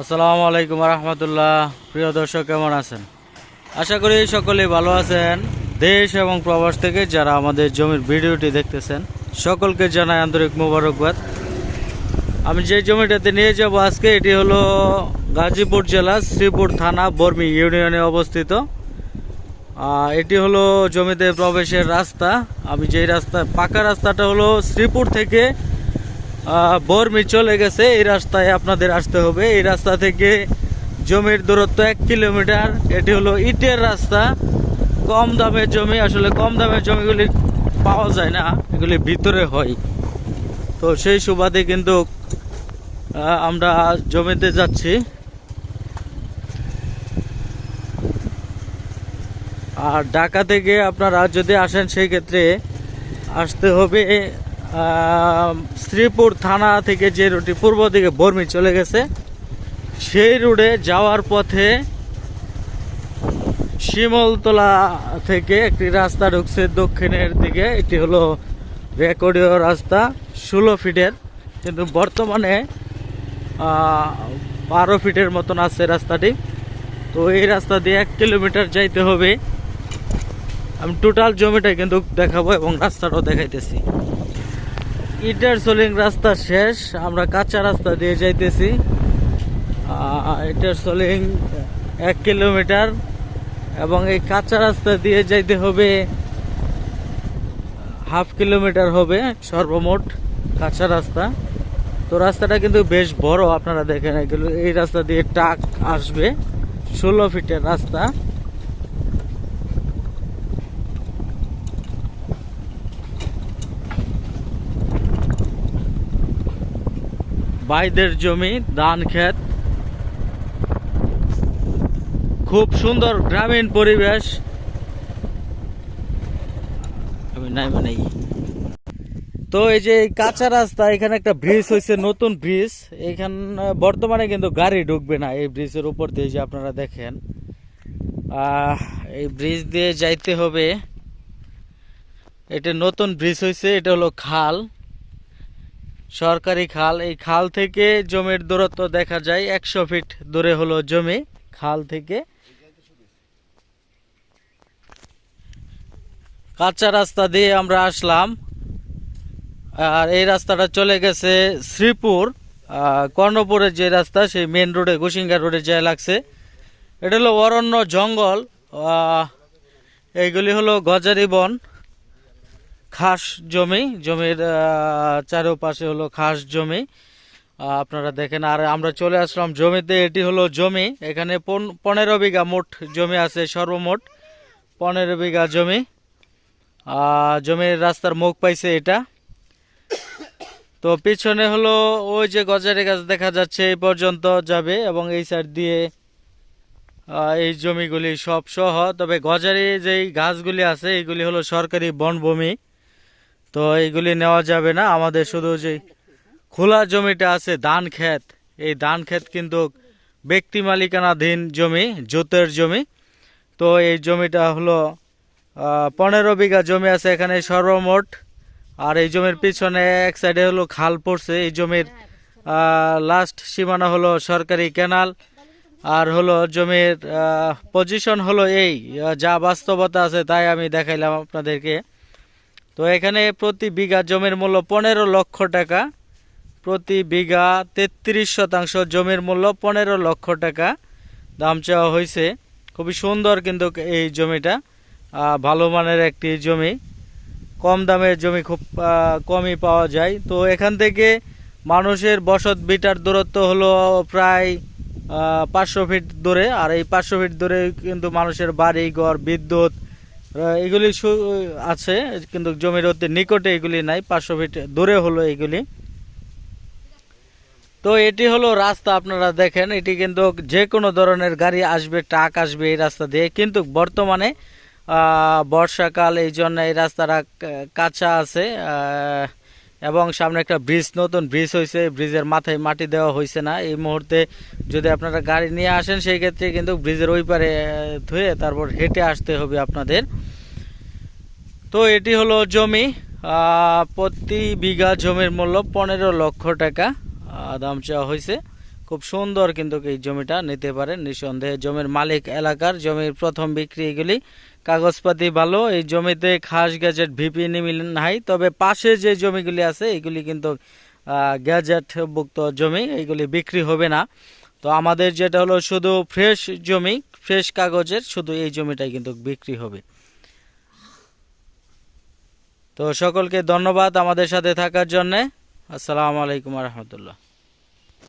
আসসালামু আলাইকুম রহমতুল্লাহ। প্রিয় দর্শক, কেমন আছেন? আশা করি সকলেই ভালো আছেন। দেশ এবং প্রবাস থেকে যারা আমাদের জমির ভিডিওটি দেখতেছেন, সকলকে জানাই আন্তরিক মোবারকবাদ। আমি যে জমিটাতে নিয়ে যাব আজকে, এটি হলো গাজীপুর জেলা শ্রীপুর থানা, বর্মি ইউনিয়নে অবস্থিত। এটি হলো জমিতে প্রবেশের রাস্তা। আমি যেই রাস্তা, পাকা রাস্তাটা হলো শ্রীপুর থেকে বর্মি চলে গেছে। এই রাস্তায় আপনাদের আসতে হবে। এই রাস্তা থেকে জমির দূরত্ব এক কিলোমিটার। এটি হলো ইটের রাস্তা। কম দামের জমি, আসলে কম দামের জমিগুলি পাওয়া যায় না। এগুলি ভিতরে হয়। তো সেই সুবাদে কিন্তু আমরা জমিতে যাচ্ছি। আর ঢাকা থেকে আপনারা যদি আসেন, সেই ক্ষেত্রে আসতে হবে শ্রীপুর থানা থেকে যে রুটি পূর্ব দিকে বর্মি চলে গেছে, সেই রোডে যাওয়ার পথে শিমলতলা থেকে একটি রাস্তা ঢুকছে দক্ষিণের দিকে। এটি হলো রেকর্ডীয় রাস্তা, ষোলো ফিটের, কিন্তু বর্তমানে বারো ফিটের মতন আছে রাস্তাটি। তো এই রাস্তা দিয়ে এক কিলোমিটার যাইতে হবে। আমি টোটাল জমিটা কিন্তু দেখাবো এবং রাস্তাটাও দেখাইতেছি। ইটার সোলিং রাস্তা শেষ, আমরা কাঁচা রাস্তা দিয়ে যাইতেছি। ইটার সোলিং এক কিলোমিটার, এবং এই কাঁচা রাস্তা দিয়ে যাইতে হবে হাফ কিলোমিটার হবে সর্বমোট কাঁচা রাস্তা। তো রাস্তাটা কিন্তু বেশ বড়, আপনারা দেখেন এই রাস্তা দিয়ে ট্রাক আসবে, ষোলো ফিটের রাস্তা। বাইদের জমি, ধান ক্ষেত। খুব সুন্দর গ্রামীণ পরিবেশ। আমি নাই মানে তো এই যে কাঁচা রাস্তা, এখানে একটা ব্রিজ হয়েছে নতুন ব্রিজ এখানে, বর্তমানে কিন্তু গাড়ি ঢুকবে না এই ব্রিজের উপর দিয়ে যে আপনারা দেখেন। এই ব্রিজ দিয়ে যাইতে হবে। এটা নতুন ব্রিজ হয়েছে এটা হলো খাল। সরকারি খাল, এই খাল থেকে জমির দূরত্ব দেখা যায় একশো ফিট দূরে হলো জমি। খাল থেকে কাঁচা রাস্তা দিয়ে আমরা আসলাম। আর এই রাস্তাটা চলে গেছে শ্রীপুর কর্ণপুরের যে রাস্তা, সেই মেন রোডে গুসিঙ্গা রোডে যায় লাগছে। এটা হলো অরণ্য জঙ্গল এইগুলি হলো গজারি বন খাস জমি, জমির চারপাশে হলো খাস জমি। আপনারা দেখেন, আর আমরা চলে আসলাম জমিতে, এটি হলো জমি। এখানে পন- পনেরো বিঘা মোট জমি আছে, সর্বমোট পনেরো বিঘা জমি। জমির রাস্তার মুখ পাইছে এটা। তো পিছনে হলো ওই যে গজারি গাছ দেখা যাচ্ছে, এই পর্যন্ত যাবে এবং এই সাইড দিয়ে এই জমিগুলি সব সহ। তবে গজারি যেই গাছগুলি আছে এইগুলি হলো সরকারি বনভূমি। তো এইগুলি নেওয়া যাবে না। আমাদের শুধু যে খোলা জমিটা আছে, ধান ক্ষেত, এই ধান ক্ষেত কিন্তু ব্যক্তি মালিকানাধীন জমি, জোতের জমি। তো এই জমিটা হলো পনেরো বিঘা জমি আছে এখানে সর্বমোট। আর এই জমির পিছনে এক সাইডে হলো খাল পড়ছে। এই জমির লাস্ট সীমানা হলো সরকারি ক্যানাল আর হলো জমির পজিশন হলো এই। যা বাস্তবতা আছে তাই আমি দেখাইলাম আপনাদেরকে। তো এখানে প্রতি বিঘা জমির মূল্য পনেরো লক্ষ টাকা, প্রতি বিঘা তেত্রিশ শতাংশ জমির মূল্য পনেরো লক্ষ টাকা। দাম চাওয়া হয়েছে। খুবই সুন্দর কিন্তু এই জমিটা ভালো মানের একটি জমি। কম দামের জমি খুব কমই পাওয়া যায়। তো এখান থেকে মানুষের বসত বিটার দূরত্ব হলো প্রায় পাঁচশো ফিট দূরে। আর এই পাঁচশো ফিট দূরে কিন্তু মানুষের বাড়ি, ঘর, বিদ্যুৎ এগুলি আছে, কিন্তু জমির অতি নিকটে এগুলি নাই পাঁচশো ফিট দূরে হলো এগুলি। তো এটি হলো রাস্তা, আপনারা দেখেন, এটি কিন্তু যে কোনো ধরনের গাড়ি আসবে, ট্রাক আসবে এই রাস্তা দিয়ে, কিন্তু বর্তমানে বর্ষাকাল, এই জন্য এই রাস্তাটা কাঁচা আছে এবং সামনে একটা ব্রিজ, নতুন ব্রিজ হয়েছে ব্রিজের মাথায় মাটি দেওয়া হয়েছে না। এই মুহূর্তে যদি আপনারা গাড়ি নিয়ে আসেন, সেই ক্ষেত্রে কিন্তু ব্রিজের ওই পারে ধুয়ে তারপর হেঁটে আসতে হবে আপনাদের। তো এটি হলো জমি। প্রতি বিঘা জমির মূল্য পনেরো লক্ষ টাকা। দাম চাওয়া হয়েছে খুব সুন্দর কিন্তু এই জমিটা, নিতে পারেন নিঃসন্দেহে। জমির মালিক এলাকার, জমির প্রথম বিক্রি এগুলি কাগজপাতি ভালো, এই জমিতে খাস গ্যাজেট ভিপি নিমিল নাই, তবে পাশে যে জমিগুলি আছে, এগুলি কিন্তু গ্যাজেটভুক্ত জমি, এগুলি বিক্রি হবে না। তো আমাদের যেটা হলো শুধু ফ্রেশ জমি, ফ্রেশ কাগজের শুধু এই জমিটাই কিন্তু বিক্রি হবে। তো সকলকে ধন্যবাদ আমাদের সাথে থাকার জন্যে। আসসালামু আলাইকুম রহমতুল্লাহ।